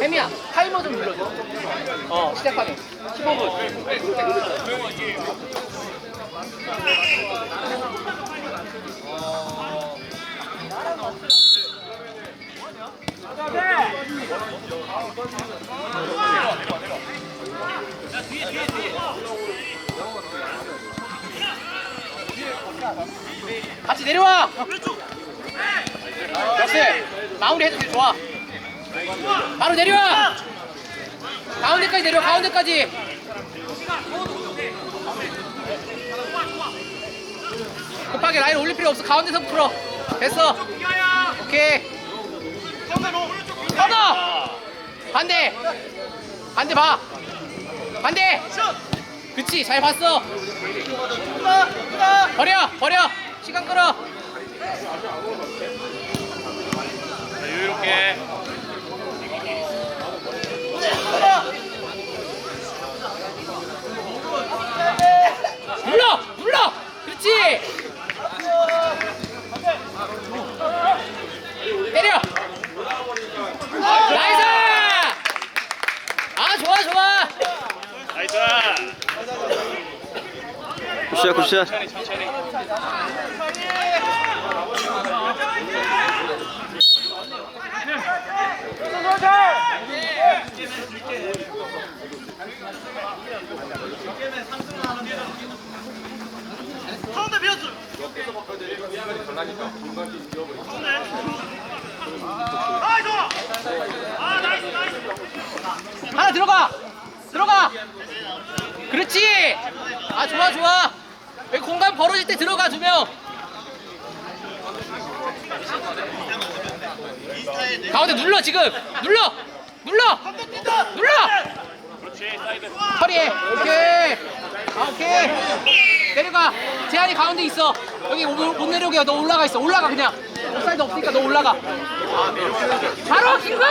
혜미야 타이머 좀 눌러줘. 어. 시작하면. 15분 같이 내려와. 역시 마무리 해도 돼 좋아. 바로 내려와. 가운데까지 내려 가운데까지. 급하게 라인 올릴 필요 없어. 가운데서 풀어. 됐어. 오케이 반대. 반대 봐. 반대. 그치 잘 봤어. 버려 버려. 시간 끌어. 자, 여유롭게. 눌러 눌러. 그렇지 굿샷 굿샷. 하나 들어가! 들어가! 그렇지! 아 좋아 좋아 공간 벌어질 때 들어가 두명 가운데 눌러 지금. 눌러! 눌러! 눌러. 처리해 오케이. 아 오케이. 내려가. 재한이 가운데 있어. 여기 못, 못 내려오게 너 올라가 있어. 올라가 그냥. 옵사이드 없으니까 너 올라가. 바로 긴거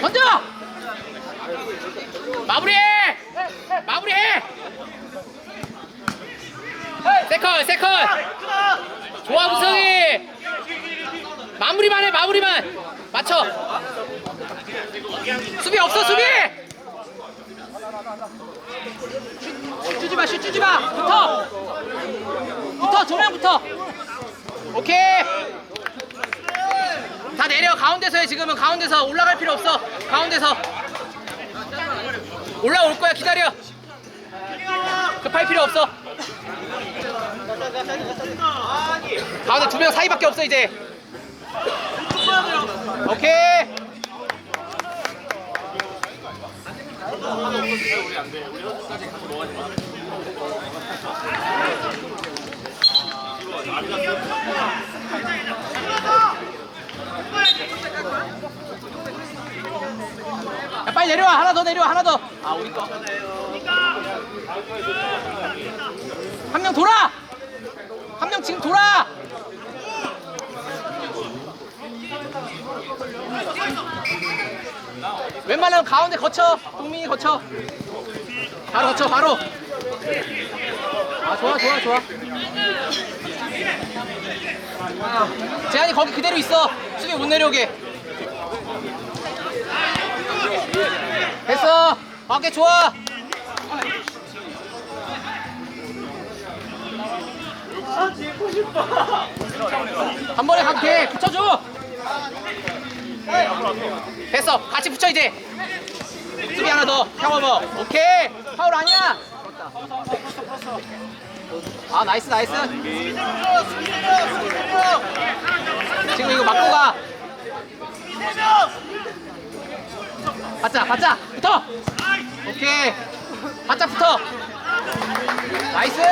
던져 마무리해! 마무리해! 세컨 세컨! 좋아 무성이! 마무리만 해 마무리만! 맞춰! 수비 없어 수비! 슛 주지 마 슛 주지 마! 붙어! 붙어 조명 붙어! 오케이! 다 내려 가운데서 해 지금은. 가운데서 올라갈 필요 없어. 가운데서 올라올 거야 기다려. 급할 필요 없어. 가운데 두 명 사이밖에 없어 이제. 오케이 야, 빨리 내려와. 하나 더 내려와. 하나 더 아 우리 거 한 명 돌아. 한 명 지금 돌아. 웬만하면 가운데 거쳐. 동민이 거쳐. 바로 거쳐 바로. 아 좋아 좋아 좋아. 재한이 거기 그대로 있어. 수비 못 내려오게 됐어. 오케이 좋아. 한 번에 갈게 붙여줘. 됐어. 같이 붙여 이제. 수비 하나 더. 형어버 오케이. 파울 아니야. 아 나이스 나이스. 지금 이거 맞고 가 받자 받자 붙어 오케이 받자 붙어 나이스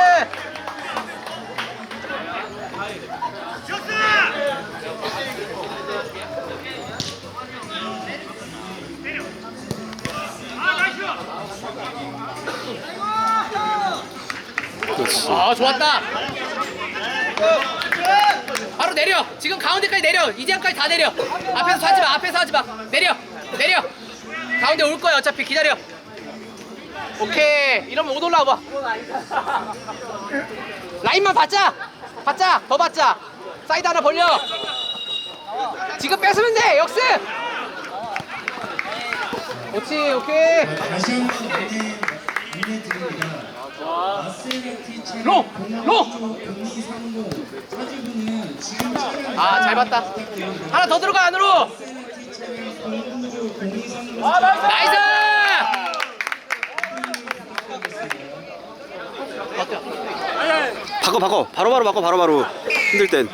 그렇지 아 좋았다 바로 내려. 지금 가운데까지 내려. 이지향까지 다 내려. 앞에서 하지 마. 앞에서 하지 마. 내려. 내려. 가운데 올 거야. 어차피 기다려. 오케이. 이러면 못 올라와 봐. 라인만 받자. 받자. 더 받자. 사이드 하나 벌려. 지금 뺏으면 돼. 역습. 그렇지. 오케이. 로! 로! 0230 차주분은 지금 차량 아, 잘 봤다. 하나 더 들어가 안으로. 마세라티 차량 공군조 0230 나이스! 바꿔 바꿔 바로바로 바꿔 바로바로 힘들 땐.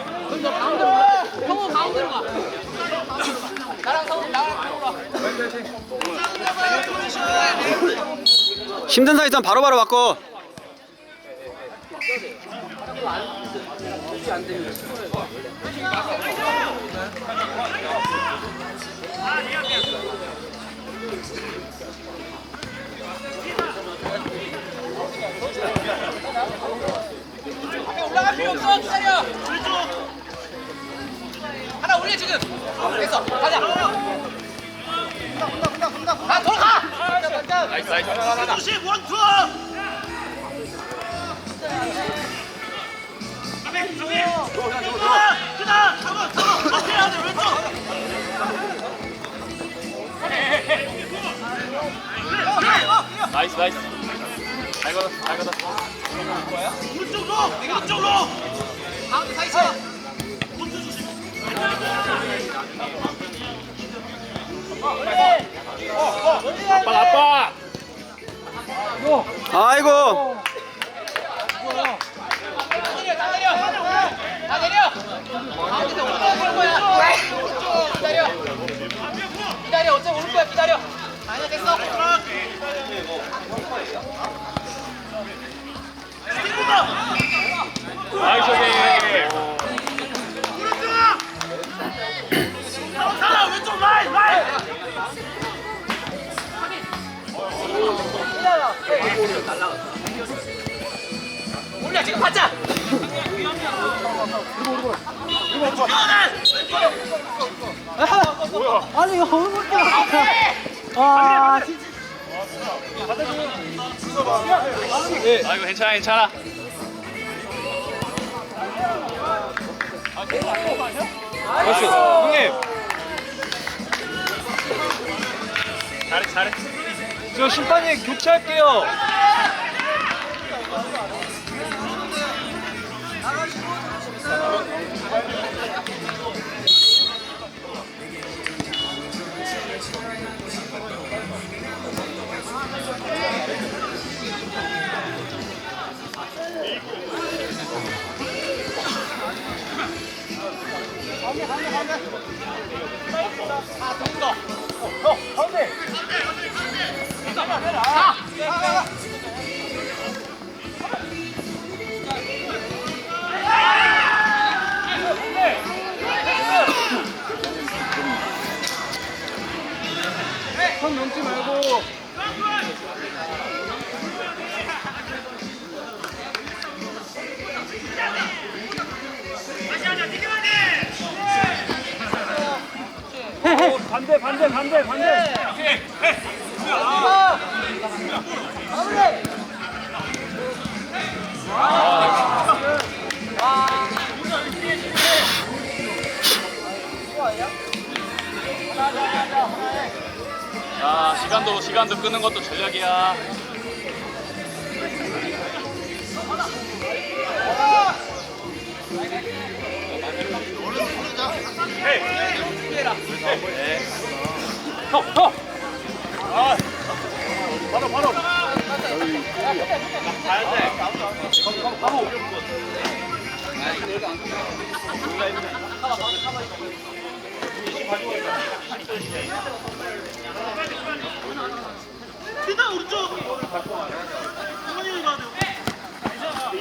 힘든 사이 있으면 바로바로 바꿔 올라갈 필요 없어. 기다려. 하나 올려 지금. 됐어. 가자. 가 돌아가. 나이스 나이스 나이 나이스 잘 걷었어 잘 걷었어 가운데 서 있어. 아빠 아빠 아이고 다 내려. 다 내려. 다 내려. 가운데서 올라갈 거야. 쭉 기다려. 기다려. 어차피 올 거야. 기다려. 아니야 됐어. 나이스 네 올려 지금 받자. 아니 이거 얼굴밖에 아 진짜. 아이고 괜찮아 괜찮아. 그렇지. 형님. 잘해 잘해. 저 심판님 교체할게요 아, 좋은 거. 어, 가운데. 가. 손 넘지 말고 반대 반대 반대 반대. 야 시간도 시간도 끄는 것도 전략이야. 이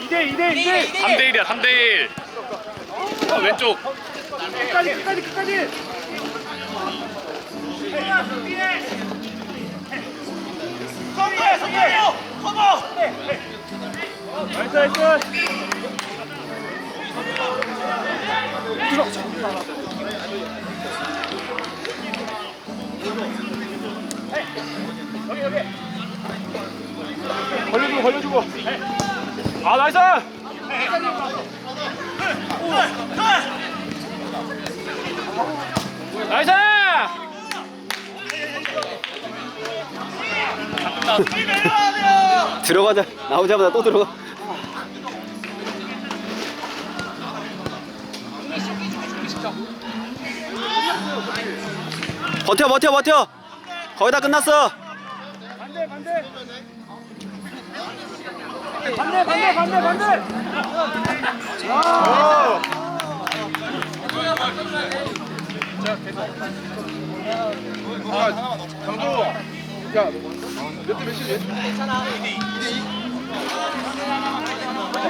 대, 이대. 3대 1이야 3대 1 어, 왼쪽 끝까지 끝까지 끝까지 나이스 나이스 걸려주고 걸려주고. 아 나이스. 나이스. 들어가자. 나오자마자 또 들어가. 버텨 버텨 버텨. 거의 다 끝났어. 반대 반대 반대 반대 반대 반대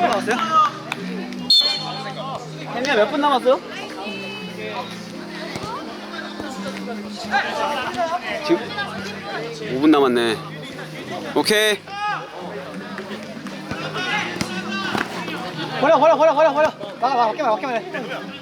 남았어요? 혜미야 몇 분 남았어? 지금 5분 남았네. 오케이. 버려 버려 버려 버려 버려 나가 나가 맞게 말해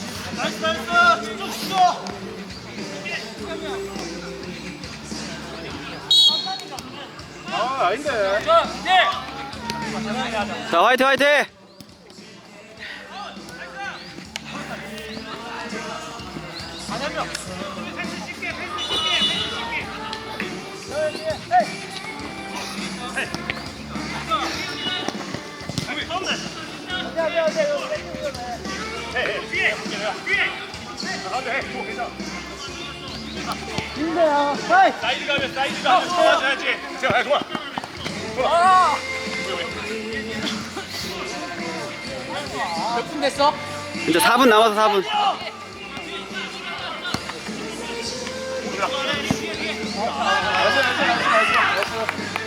자 화이팅 화이팅. 힘내요 하이 사이드 가면 사이드 가면 도와줘야지. 자, 좋아. 몇 분 됐어? 이제 4분 남아서 4분.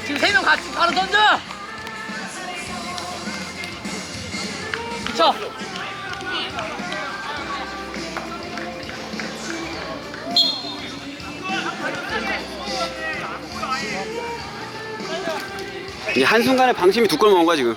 지금 세 명 같이 바로 던져 그쵸 이제 한 순간에 방심이 두 골 먹은 거야 지금.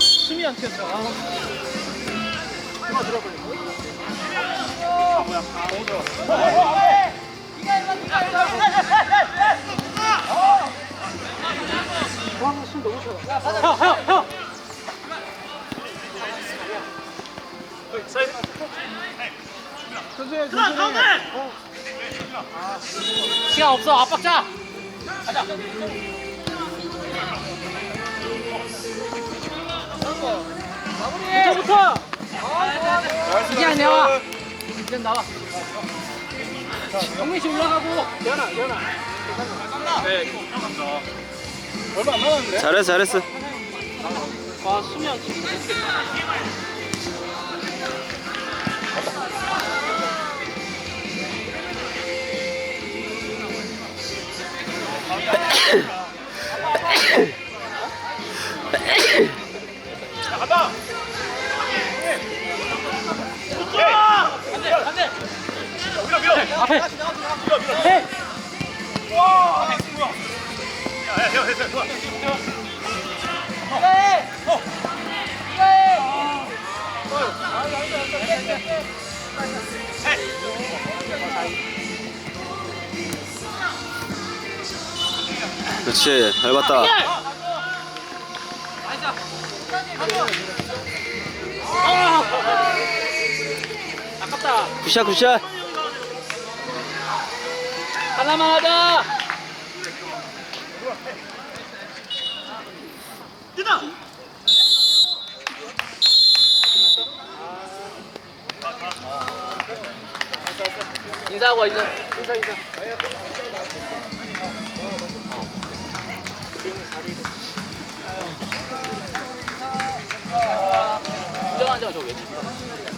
숨이 안 튀었어 아. 형형 천천히 천천히. 시간 없어. 압박자. 부터. 이제 나와. 이제 나와. 정민 씨 올라가고. 연아 연아. 얼마 안 남았는데? 잘했어 잘했어. 아 숨이 안 튀어 앞에 해 이거해! 이거해! 그렇지 잘 봤다 아깝다. 굿샷 굿샷 하나만 하자. 인사하고 와, 인사. 인사, 인사. 앉아, 저거 왜?